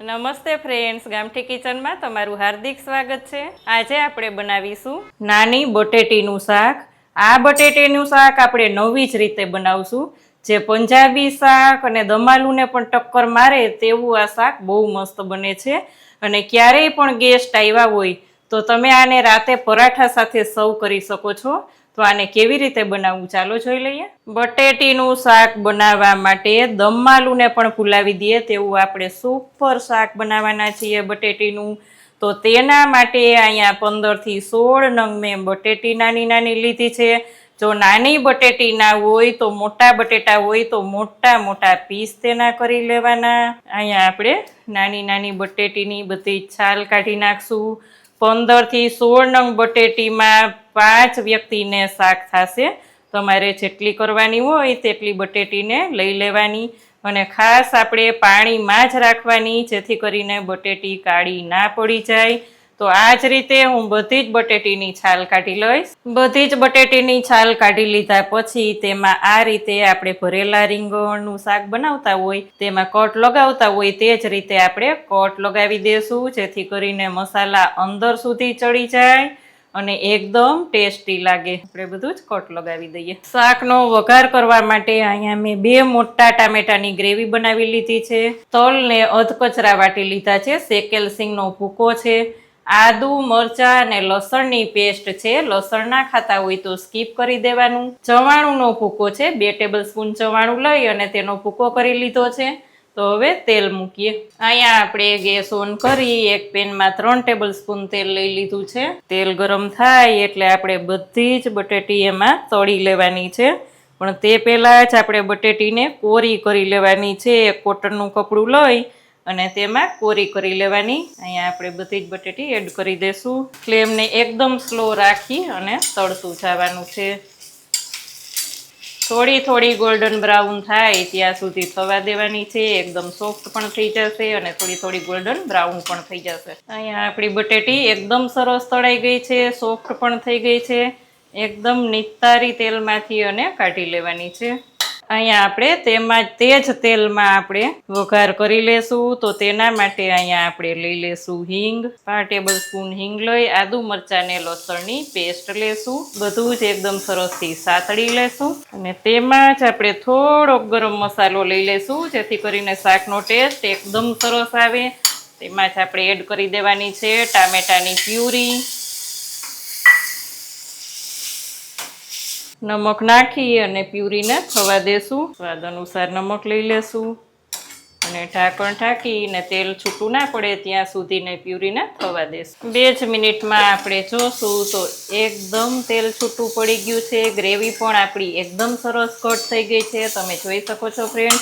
નમસ્તે ફ્રેન્ડ્સ ગામઠી કિચનમાં તમારું હાર્દિક સ્વાગત છે. આજે આપણે બનાવીશું નાની બટેટીનું શાક. આ બટેટીનું શાક આપણે નવી જ રીતે બનાવશું. જે પંજાબી શાક અને દમાલુને પણ ટક્કર મારે તેવું આ શાક બહુ મસ્ત બને છે. અને ક્યારેય પણ ગેસ્ટ આવ્યા હોય તો તમે આને રાતે પરાઠા સાથે સર્વ કરી શકો છો. તો આને કેવી રીતે બનાવવું ચાલો જોઈ લઈએ. બટેટીનું શાક બનાવવા માટે દમાલુને પણ ફૂલાવી દઈએ તેવું આપણે સુપર શાક બનાવવાના છીએ બટેટીનું. તો તેના માટે અહીંયા પંદરથી સોળ નંગ મેં બટેટી નાની નાની લીધી છે. જો નાની બટેટી ના હોય તો મોટા બટેટા હોય તો મોટા મોટા પીસ તેના કરી લેવાના. અહીંયા આપણે નાની નાની બટેટીની બધી છાલ કાઢી નાખશું. પંદરથી સોળ નંગ બટેટીમાં પાંચ વ્યક્તિને શાક થશે. તમારે જેટલી કરવાની હોય તેટલી બટેટીને લઈ લેવાની અને ખાસ આપણે પાણીમાં જ રાખવાની જેથી કરીને બટેટી કાળી ના પડી જાય. તો આ જ રીતે હું બધી જ બટેટીની છાલ કાઢી લઈશ. બધી જ બટેટીની છાલ કાઢી લીધા પછી તેમાં આ રીતે આપણે ભરેલા રીંગણનું શાક બનાવતા હોય, તેમાં કટ લગાવતા હોય તે જ રીતે આપણે કટ લગાવી દેશું, જેથી કરીને મસાલા અંદર સુધી ચડી જાય અને એકદમ ટેસ્ટી લાગે. આપણે બધું જ કટ લગાવી દઈએ. શાકનો વઘાર કરવા માટે અહીંયા મેં બે મોટા ટામેટાની ગ્રેવી બનાવી લીધી છે. તલને અધકચરા વાટી લીધા છે. શેકેલ સિંગનો ભૂકો છે. આદુ, મરચાં અને લસણની પેસ્ટ છે. લસણ ના ખાતા હોય તો સ્કીપ કરી દેવાનું. ચવાણુંનો ભૂકો છે. બે ટેબલ સ્પૂન ચવાણું લઈ અને તેનો ભૂકો કરી લીધો છે. તો હવે તેલ મૂકીએ. અહીંયા આપણે ગેસ ઓન કરી એક પેનમાં ત્રણ ટેબલ સ્પૂન તેલ લઈ લીધું છે. તેલ ગરમ થાય એટલે આપણે બધી જ બટેટી એમાં તળી લેવાની છે. પણ તે પહેલાં જ આપણે બટેટીને કોરી કરી લેવાની છે. એક કોટનનું કપડું લઈ અને તેમાં કોરી કરી લેવાની. અહીંયા આપણે બધી જ બટેટી એડ કરી દેશું. ફ્લેમને એકદમ સ્લો રાખી અને તળતું જવાનું છે. થોડી થોડી ગોલ્ડન બ્રાઉન થાય ત્યાં સુધી થવા દેવાની છે. એકદમ સોફ્ટ પણ થઈ જશે અને થોડી થોડી ગોલ્ડન બ્રાઉન પણ થઈ જશે. અહીંયા આપણી બટેટી એકદમ સરસ તળાઈ ગઈ છે. સોફ્ટ પણ થઈ ગઈ છે. એકદમ નિતારી તેલમાંથી અને કાઢી લેવાની છે. અહીંયા આપણે તેમાં તે જ તેલમાં આપણે વઘાર કરી લેશું. તો તેના માટે અહીંયા આપણે લઈ લેશું હિંગ. પાંચ ટેબલ સ્પૂન હિંગ લઈ, આદુ મરચાંને લસણની પેસ્ટ લેશું. બધું જ એકદમ સરસથી સાતળી લેશું. અને તેમાં જ આપણે થોડોક ગરમ મસાલો લઈ લેશું, જેથી કરીને શાકનો ટેસ્ટ એકદમ સરસ આવે. તેમાં જ આપણે એડ કરી દેવાની છે ટામેટાની પ્યુરી. નમક નાખી અને પ્યુરીને થવા દેશું. સ્વાદ અનુસાર નમક લઈ લેશું. અને ઢાંકણ ઢાંકીને તેલ છૂટું ના પડે ત્યાં સુધીને પ્યુરીને થવા દેશું. બે જ મિનિટમાં આપણે જોશું તો એકદમ તેલ છૂટું પડી ગયું છે. ગ્રેવી પણ આપણી એકદમ સરસ કટ થઈ ગઈ છે. તમે જોઈ શકો છો ફ્રેન્ડ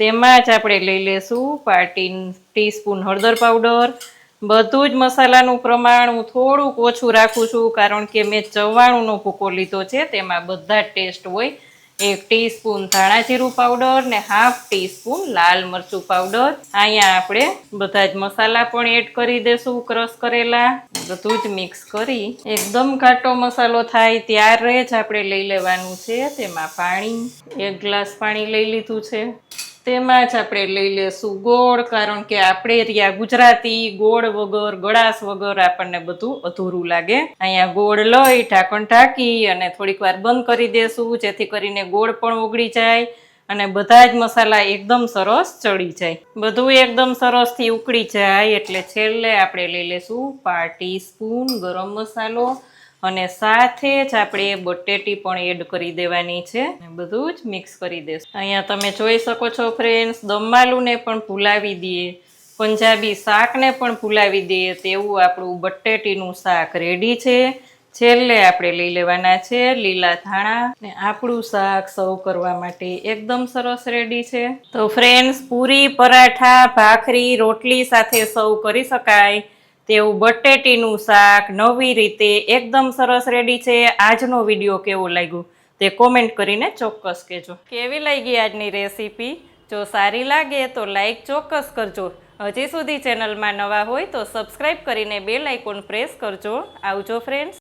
તેમાં જ આપણે લઈ લેશું પાર્ટી ટીસ્પૂન હળદર પાવડર બધું જ મસાલાનું પ્રમાણ હું થોડુંક ઓછું રાખું છું, કારણ કે મેં ચવાણુંનો ભૂકો લીધો છે, તેમાં બધા ટેસ્ટ હોય. એક ટીસ્પૂન ધાણા જીરું પાવડર ને હાફ ટીસ્પૂન લાલ મરચું પાવડર. અહીંયા આપણે બધા જ મસાલા પણ એડ કરી દેશું ક્રશ કરેલા. બધું જ મિક્સ કરી એકદમ ઘાટો મસાલો થાય ત્યારે જ આપણે લઈ લેવાનું છે, તેમાં પાણી, એક ગ્લાસ પાણી લઈ લીધું છે. તેમાં જ આપણે લઈ લેશું ગોળ, કારણ કે આપણે રહ્યા ગુજરાતી ગોળ વગર, ગળાશ વગર આપણને બધું અધૂરું લાગે. અહીંયા ગોળ લઈ, ઢાંકણ ઢાંકી અને થોડીક વાર બંધ કરી દેશું, જેથી કરીને ગોળ પણ ઓગળી જાય અને બધા જ મસાલા એકદમ સરસ ચડી જાય. બધું એકદમ સરસથી ઉકળી જાય, એટલે છેલ્લે આપણે લઈ લેશું પાર્ટી સ્પૂન ગરમ મસાલો. અને સાથે જ આપણે બટેટી પણ એડ કરી દેવાની છે. બધું જ મિક્સ કરી દેશું. અહીંયા તમે જોઈ શકો છો ફ્રેન્ડ્સ, દમઆલુને પણ ભૂલાવી દઈએ. પંજાબી શાકને પણ ભૂલાવી દઈએ તેવું આપણું બટેટીનું શાક રેડી છે. છેલ્લે આપણે લઈ લેવાના છે લીલા ધાણા. ને આપણું શાક સર્વ કરવા માટે એકદમ સરસ રેડી છે. તો ફ્રેન્ડ્સ, પૂરી પરાઠા, ભાખરી, રોટલી સાથે સર્વ કરી શકાય. તેવું બટેટીનું શાક નવી રીતે એકદમ સરસ રેડી છે. આજનો વીડિયો કેવો લાગ્યો? તે કોમેન્ટ કરીને ચોક્કસ કહેજો. કેવી લાગી આજની રેસીપી જો સારી લાગે તો લાઈક ચોક્કસ કરજો. હજી સુધી ચેનલમાં નવા હોય તો સબસ્ક્રાઈબ કરીને બેલ આઇકોન પ્રેસ કરજો. આવજો ફ્રેન્ડ્સ